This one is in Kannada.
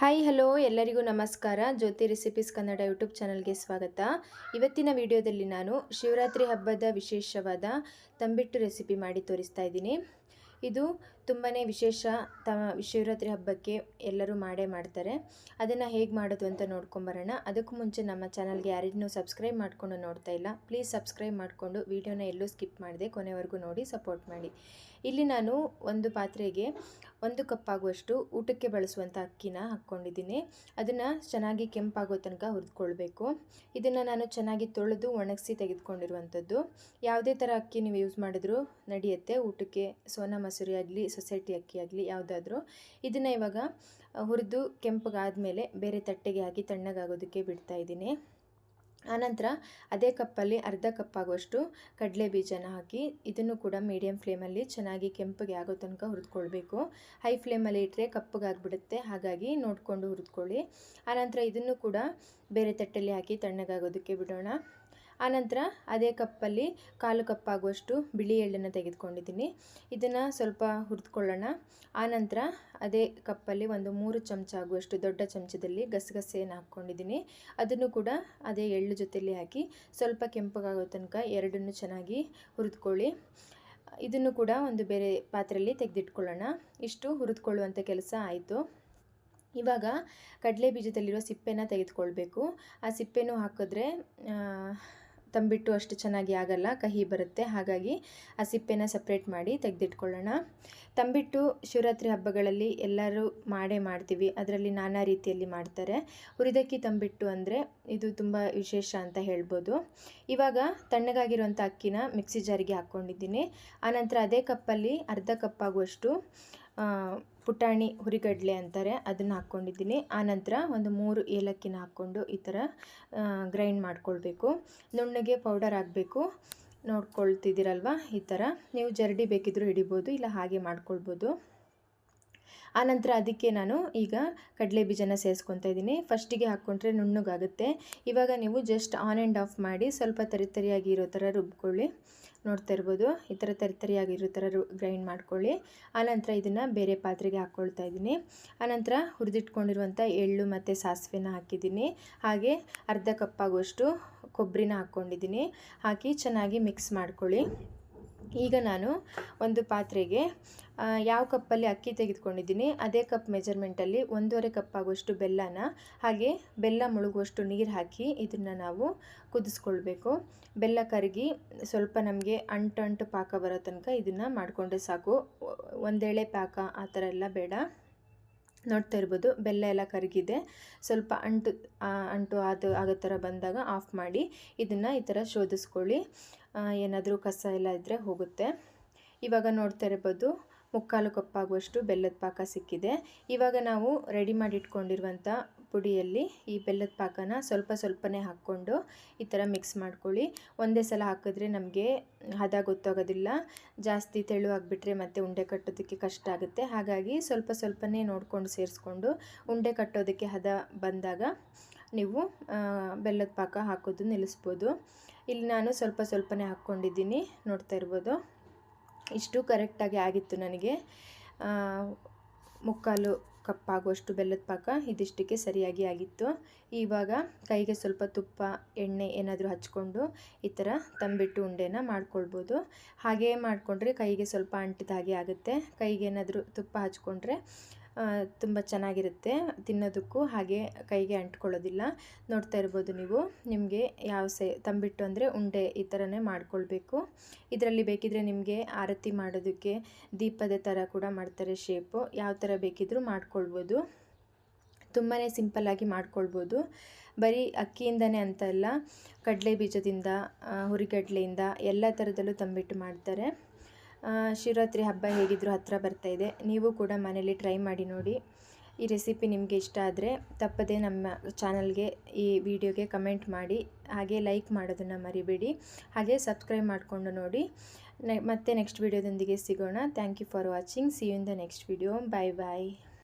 ಹಾಯ್, ಹಲೋ, ಎಲ್ಲರಿಗೂ ನಮಸ್ಕಾರ. ಜ್ಯೋತಿ ರೆಸಿಪೀಸ್ ಕನ್ನಡ ಯೂಟ್ಯೂಬ್ ಚಾನಲ್ಗೆ ಸ್ವಾಗತ. ಇವತ್ತಿನ ವಿಡಿಯೋದಲ್ಲಿ ನಾನು ಶಿವರಾತ್ರಿ ಹಬ್ಬದ ವಿಶೇಷವಾದ ತಂಬಿಟ್ಟು ರೆಸಿಪಿ ಮಾಡಿ ತೋರಿಸ್ತಾ ಇದ್ದೀನಿ. ಇದು ತುಂಬಾ ವಿಶೇಷ. ತ ಶಿವರಾತ್ರಿ ಹಬ್ಬಕ್ಕೆ ಎಲ್ಲರೂ ಮಾಡೇ ಮಾಡ್ತಾರೆ. ಅದನ್ನು ಹೇಗೆ ಮಾಡೋದು ಅಂತ ನೋಡ್ಕೊಂಬರೋಣ ಅದಕ್ಕೂ ಮುಂಚೆ ನಮ್ಮ ಚಾನಲ್ಗೆ ಯಾರಿಗೂ ಸಬ್ಸ್ಕ್ರೈಬ್ ಮಾಡಿಕೊಂಡು ನೋಡ್ತಾ ಇಲ್ಲ, ಪ್ಲೀಸ್ ಸಬ್ಸ್ಕ್ರೈಬ್ ಮಾಡಿಕೊಂಡು ವಿಡಿಯೋನ ಎಲ್ಲೂ ಸ್ಕಿಪ್ ಮಾಡಿದೆ ಕೊನೆವರೆಗೂ ನೋಡಿ ಸಪೋರ್ಟ್ ಮಾಡಿ. ಇಲ್ಲಿ ನಾನು ಒಂದು ಪಾತ್ರೆಗೆ ಒಂದು ಕಪ್ ಆಗುವಷ್ಟು ಊಟಕ್ಕೆ ಬಳಸುವಂಥ ಅಕ್ಕಿನ ಹಾಕ್ಕೊಂಡಿದ್ದೀನಿ. ಅದನ್ನು ಚೆನ್ನಾಗಿ ಕೆಂಪಾಗೋ ತನಕ ಹುರಿದುಕೊಳ್ಬೇಕು. ಇದನ್ನು ನಾನು ಚೆನ್ನಾಗಿ ತೊಳೆದು ಒಣಗಿಸಿ ತೆಗೆದುಕೊಂಡಿರುವಂಥದ್ದು. ಯಾವುದೇ ಥರ ಅಕ್ಕಿ ನೀವು ಯೂಸ್ ಮಾಡಿದ್ರೂ ನಡೆಯುತ್ತೆ. ಊಟಕ್ಕೆ ಸೋನಾ ಮಸೂರಿ ಆಗಲಿ, ಸೊಸೈಟಿ ಅಕ್ಕಿ ಆಗಲಿ, ಯಾವುದಾದ್ರೂ. ಇದನ್ನು ಇವಾಗ ಹುರಿದು ಕೆಂಪಗಾದಮೇಲೆ ಬೇರೆ ತಟ್ಟೆಗೆ ಹಾಕಿ ತಣ್ಣಗಾಗೋದಕ್ಕೆ ಬಿಡ್ತಾ ಇದ್ದೀನಿ. ಆನಂತರ ಅದೇ ಕಪ್ಪಲ್ಲಿ ಅರ್ಧ ಕಪ್ ಆಗುವಷ್ಟು ಕಡಲೆ ಬೀಜನ ಹಾಕಿ ಇದನ್ನು ಕೂಡ ಮೀಡಿಯಮ್ ಫ್ಲೇಮಲ್ಲಿ ಚೆನ್ನಾಗಿ ಕೆಂಪಗೆ ಆಗೋ ತನಕ ಹುರಿದುಕೊಳ್ಬೇಕು. ಹೈ ಫ್ಲೇಮಲ್ಲಿ ಇಟ್ಟರೆ ಕಪ್ಪಗಾಗ್ಬಿಡುತ್ತೆ ಹಾಗಾಗಿ ನೋಡಿಕೊಂಡು ಹುರಿದ್ಕೊಳ್ಳಿ. ಆನಂತರ ಇದನ್ನು ಕೂಡ ಬೇರೆ ತಟ್ಟೆಯಲ್ಲಿ ಹಾಕಿ ತಣ್ಣಗಾಗೋದಕ್ಕೆ ಬಿಡೋಣ. ಆನಂತರ ಅದೇ ಕಪ್ಪಲ್ಲಿ ಕಾಲು ಕಪ್ಪಾಗುವಷ್ಟು ಬಿಳಿ ಎಳ್ಳನ್ನು ತೆಗೆದುಕೊಂಡಿದ್ದೀನಿ. ಇದನ್ನು ಸ್ವಲ್ಪ ಹುರಿದುಕೊಳ್ಳೋಣ. ಆನಂತರ ಅದೇ ಕಪ್ಪಲ್ಲಿ ಒಂದು ಮೂರು ಚಮಚ ಆಗುವಷ್ಟು ದೊಡ್ಡ ಚಮಚದಲ್ಲಿ ಗಸಗಸೆಯನ್ನು ಹಾಕ್ಕೊಂಡಿದ್ದೀನಿ. ಅದನ್ನು ಕೂಡ ಅದೇ ಎಳ್ಳು ಜೊತೆಯಲ್ಲಿ ಹಾಕಿ ಸ್ವಲ್ಪ ಕೆಂಪಗಾಗೋ ತನಕ ಎರಡನ್ನು ಚೆನ್ನಾಗಿ ಹುರಿದುಕೊಳ್ಳಿ. ಇದನ್ನು ಕೂಡ ಒಂದು ಬೇರೆ ಪಾತ್ರೆಯಲ್ಲಿ ತೆಗೆದಿಟ್ಕೊಳ್ಳೋಣ. ಇಷ್ಟು ಹುರಿದುಕೊಳ್ಳುವಂಥ ಕೆಲಸ ಆಯಿತು. ಇವಾಗ ಕಡಲೆ ಬೀಜದಲ್ಲಿರೋ ಸಿಪ್ಪೆನ ತೆಗೆದುಕೊಳ್ಬೇಕು. ಆ ಸಿಪ್ಪೆನೂ ಹಾಕಿದ್ರೆ ತಂಬಿಟ್ಟು ಅಷ್ಟು ಚೆನ್ನಾಗಿ ಆಗಲ್ಲ, ಕಹಿ ಬರುತ್ತೆ. ಹಾಗಾಗಿ ಆ ಸಿಪ್ಪೆನ ಸಪ್ರೇಟ್ ಮಾಡಿ ತೆಗೆದಿಟ್ಕೊಳ್ಳೋಣ. ತಂಬಿಟ್ಟು ಶಿವರಾತ್ರಿ ಹಬ್ಬಗಳಲ್ಲಿ ಎಲ್ಲರೂ ಮಾಡೇ ಮಾಡ್ತೀವಿ. ಅದರಲ್ಲಿ ನಾನಾ ರೀತಿಯಲ್ಲಿ ಮಾಡ್ತಾರೆ. ಹುರಿದಕ್ಕಿ ತಂಬಿಟ್ಟು ಅಂದರೆ ಇದು ತುಂಬ ವಿಶೇಷ ಅಂತ ಹೇಳ್ಬೋದು. ಇವಾಗ ತಣ್ಣಗಾಗಿರುವಂಥ ಅಕ್ಕಿನ ಮಿಕ್ಸಿ ಜಾರಿಗೆ ಹಾಕ್ಕೊಂಡಿದ್ದೀನಿ. ಆನಂತರ ಅದೇ ಕಪ್ಪಲ್ಲಿ ಅರ್ಧ ಕಪ್ ಆಗುವಷ್ಟು ಪುಟಾಣಿ ಹುರಿಗಡಲೆ ಅಂತಾರೆ, ಅದನ್ನು ಹಾಕ್ಕೊಂಡಿದ್ದೀನಿ. ಆನಂತರ ಒಂದು ಮೂರು ಏಲಕ್ಕಿನ ಹಾಕ್ಕೊಂಡು ಈ ಥರ ಗ್ರೈಂಡ್ ಮಾಡ್ಕೊಳ್ಬೇಕು. ನುಣ್ಣಗೆ ಪೌಡರ್ ಆಗಬೇಕು ನೋಡ್ಕೊಳ್ತಿದ್ದೀರಲ್ವ? ಈ ಥರ. ನೀವು ಜರಡಿ ಬೇಕಿದ್ದರೂ ಹಿಡಿಬೋದು, ಇಲ್ಲ ಹಾಗೆ ಮಾಡ್ಕೊಳ್ಬೋದು. ಆನಂತರ ಅದಕ್ಕೆ ನಾನು ಈಗ ಕಡಲೆ ಬೀಜನ ಸೇರಿಸ್ಕೊತಾ ಇದ್ದೀನಿ. ಫಸ್ಟಿಗೆ ಹಾಕ್ಕೊಂಡ್ರೆ ನುಣ್ಣಗಾಗುತ್ತೆ. ಇವಾಗ ನೀವು ಜಸ್ಟ್ ಆನ್ ಆ್ಯಂಡ್ ಆಫ್ ಮಾಡಿ ಸ್ವಲ್ಪ ತರಿತರಿಯಾಗಿ ಇರೋ ಥರ ರುಬ್ಕೊಳ್ಳಿ. ನೋಡ್ತಾ ಇರ್ಬೋದು, ಈ ಥರ ತರಿತರಿಯಾಗಿರೋ ಥರ ರು ಗ್ರೈಂಡ್ ಮಾಡ್ಕೊಳ್ಳಿ. ಆನಂತರ ಇದನ್ನು ಬೇರೆ ಪಾತ್ರೆಗೆ ಹಾಕ್ಕೊಳ್ತಾ ಇದ್ದೀನಿ. ಆನಂತರ ಹುರಿದಿಟ್ಕೊಂಡಿರುವಂಥ ಎಳ್ಳು ಮತ್ತು ಸಾಸಿವೆನ ಹಾಕಿದ್ದೀನಿ. ಹಾಗೆ ಅರ್ಧ ಕಪ್ಪಾಗುವಷ್ಟು ಕೊಬ್ಬರಿನ ಹಾಕ್ಕೊಂಡಿದ್ದೀನಿ. ಹಾಕಿ ಚೆನ್ನಾಗಿ ಮಿಕ್ಸ್ ಮಾಡ್ಕೊಳ್ಳಿ. ಈಗ ನಾನು ಒಂದು ಪಾತ್ರೆಗೆ ಯಾವ ಕಪ್ಪಲ್ಲಿ ಅಕ್ಕಿ ತೆಗೆದುಕೊಂಡಿದ್ದೀನಿ, ಅದೇ ಕಪ್ ಮೆಜರ್ಮೆಂಟಲ್ಲಿ ಒಂದೂವರೆ ಕಪ್ ಆಗುವಷ್ಟು ಬೆಲ್ಲನ, ಹಾಗೆ ಬೆಲ್ಲ ಮುಳುಗುವಷ್ಟು ನೀರು ಹಾಕಿ ಇದನ್ನು ನಾವು ಕುದಿಸ್ಕೊಳ್ಬೇಕು. ಬೆಲ್ಲ ಕರಗಿ ಸ್ವಲ್ಪ ನಮಗೆ ಅಂಟು ಅಂಟು ಪಾಕ ಬರೋ ತನಕ ಇದನ್ನು ಮಾಡಿಕೊಂಡ್ರೆ ಸಾಕು. ಒಂದೇಳೆ ಪಾಕ ಆ ಥರ ಎಲ್ಲ ಬೇಡ. ನೋಡ್ತಾ ಇರ್ಬೋದು. ಬೆಲ್ಲ ಎಲ್ಲ ಕರಗಿದೆ. ಸ್ವಲ್ಪ ಅಂಟು ಅಂಟು ಅದು ಆಗೋ ಥರ ಬಂದಾಗ ಆಫ್ ಮಾಡಿ ಇದನ್ನು ಈ ಥರ ಶೋಧಿಸ್ಕೊಳ್ಳಿ. ಏನಾದರೂ ಕಸ ಎಲ್ಲ ಇದ್ದರೆ ಹೋಗುತ್ತೆ. ಇವಾಗ ನೋಡ್ತಾ ಇರ್ಬೋದು, ಮುಕ್ಕಾಲು ಕಪ್ಪಾಗುವಷ್ಟು ಬೆಲ್ಲದ ಪಾಕ ಸಿಕ್ಕಿದೆ. ಇವಾಗ ನಾವು ರೆಡಿ ಮಾಡಿ ಇಟ್ಕೊಂಡಿರುವಂಥ ಪುಡಿಯಲ್ಲಿ ಈ ಬೆಲ್ಲದ ಪಾಕನ ಸ್ವಲ್ಪ ಸ್ವಲ್ಪನೇ ಹಾಕ್ಕೊಂಡು ಈ ಥರ ಮಿಕ್ಸ್ ಮಾಡ್ಕೊಳ್ಳಿ. ಒಂದೇ ಸಲ ಹಾಕಿದ್ರೆ ನಮಗೆ ಹದ ಗೊತ್ತಾಗೋದಿಲ್ಲ. ಜಾಸ್ತಿ ತೆಳು ಆಗಿಬಿಟ್ರೆ ಮತ್ತೆ ಉಂಡೆ ಕಟ್ಟೋದಕ್ಕೆ ಕಷ್ಟ ಆಗುತ್ತೆ. ಹಾಗಾಗಿ ಸ್ವಲ್ಪ ಸ್ವಲ್ಪನೇ ನೋಡ್ಕೊಂಡು ಸೇರಿಸ್ಕೊಂಡು ಉಂಡೆ ಕಟ್ಟೋದಕ್ಕೆ ಹದ ಬಂದಾಗ ನೀವು ಬೆಲ್ಲದ ಪಾಕ ಹಾಕೋದು ನಿಲ್ಲಿಸ್ಬೋದು. ಇಲ್ಲಿ ನಾನು ಸ್ವಲ್ಪ ಸ್ವಲ್ಪನೇ ಹಾಕ್ಕೊಂಡಿದ್ದೀನಿ. ನೋಡ್ತಾ ಇರ್ಬೋದು. ಇಷ್ಟು ಕರೆಕ್ಟಾಗಿ ಆಗಿತ್ತು ನನಗೆ. ಮುಕ್ಕಾಲು ಕಪ್ಪಾಗುವಷ್ಟು ಬೆಲ್ಲದ ಪಾಕ ಇದಿಷ್ಟಕ್ಕೆ ಸರಿಯಾಗಿ ಆಗಿತ್ತು. ಇವಾಗ ಕೈಗೆ ಸ್ವಲ್ಪ ತುಪ್ಪ, ಎಣ್ಣೆ ಏನಾದರೂ ಹಚ್ಕೊಂಡು ಈ ಥರ ತಂಬಿಟ್ಟು ಉಂಡೆನ ಮಾಡ್ಕೊಳ್ಬೋದು. ಹಾಗೆಯೇ ಮಾಡಿಕೊಂಡ್ರೆ ಕೈಗೆ ಸ್ವಲ್ಪ ಅಂಟಿದ ಹಾಗೆ ಆಗುತ್ತೆ. ಕೈಗೆ ಏನಾದರೂ ತುಪ್ಪ ಹಚ್ಕೊಂಡ್ರೆ ತುಂಬ ಚೆನ್ನಾಗಿರುತ್ತೆ ತಿನ್ನೋದಕ್ಕೂ, ಹಾಗೆ ಕೈಗೆ ಅಂಟ್ಕೊಳ್ಳೋದಿಲ್ಲ. ನೋಡ್ತಾ ಇರ್ಬೋದು ನೀವು, ನಿಮಗೆ ಯಾವ ಸೈ, ತಂಬಿಟ್ಟು ಅಂದರೆ ಉಂಡೆ ಈ ಥರನೇ ಮಾಡ್ಕೊಳ್ಬೇಕು. ಇದರಲ್ಲಿ ಬೇಕಿದ್ರೆ ನಿಮಗೆ ಆರತಿ ಮಾಡೋದಕ್ಕೆ ದೀಪದ ಥರ ಕೂಡ ಮಾಡ್ತಾರೆ ಶೇಪು. ಯಾವ ಥರ ಬೇಕಿದ್ರೂ ಮಾಡ್ಕೊಳ್ಬೋದು. ತುಂಬಾ ಸಿಂಪಲ್ಲಾಗಿ ಮಾಡ್ಕೊಳ್ಬೋದು. ಬರೀ ಅಕ್ಕಿಯಿಂದನೇ ಅಂತಲ್ಲ ಕಡಲೆ ಬೀಜದಿಂದ ಹುರಿಗಡಲೆಯಿಂದ ಎಲ್ಲ ಥರದಲ್ಲೂ ತಂಬಿಟ್ಟು ಮಾಡ್ತಾರೆ. ಶಿವರಾತ್ರಿ ಹಬ್ಬ ಹೇಗಿದ್ದರೂ ಹತ್ತಿರ ಬರ್ತಾ ಇದೆ. ನೀವು ಕೂಡ ಮನೇಲಿ ಟ್ರೈ ಮಾಡಿ ನೋಡಿ. ಈ ರೆಸಿಪಿ ನಿಮಗೆ ಇಷ್ಟ ಆದರೆ ತಪ್ಪದೇ ನಮ್ಮ ಚಾನಲ್ಗೆ ಈ ವಿಡಿಯೋಗೆ ಕಮೆಂಟ್ ಮಾಡಿ. ಹಾಗೆ ಲೈಕ್ ಮಾಡೋದನ್ನು ಮರಿಬೇಡಿ. ಹಾಗೆ ಸಬ್ಸ್ಕ್ರೈಬ್ ಮಾಡಿಕೊಂಡು ನೋಡಿ. ಮತ್ತೆ ನೆಕ್ಸ್ಟ್ ವೀಡಿಯೋದೊಂದಿಗೆ ಸಿಗೋಣ. Thank you for watching see you in the next video bye bye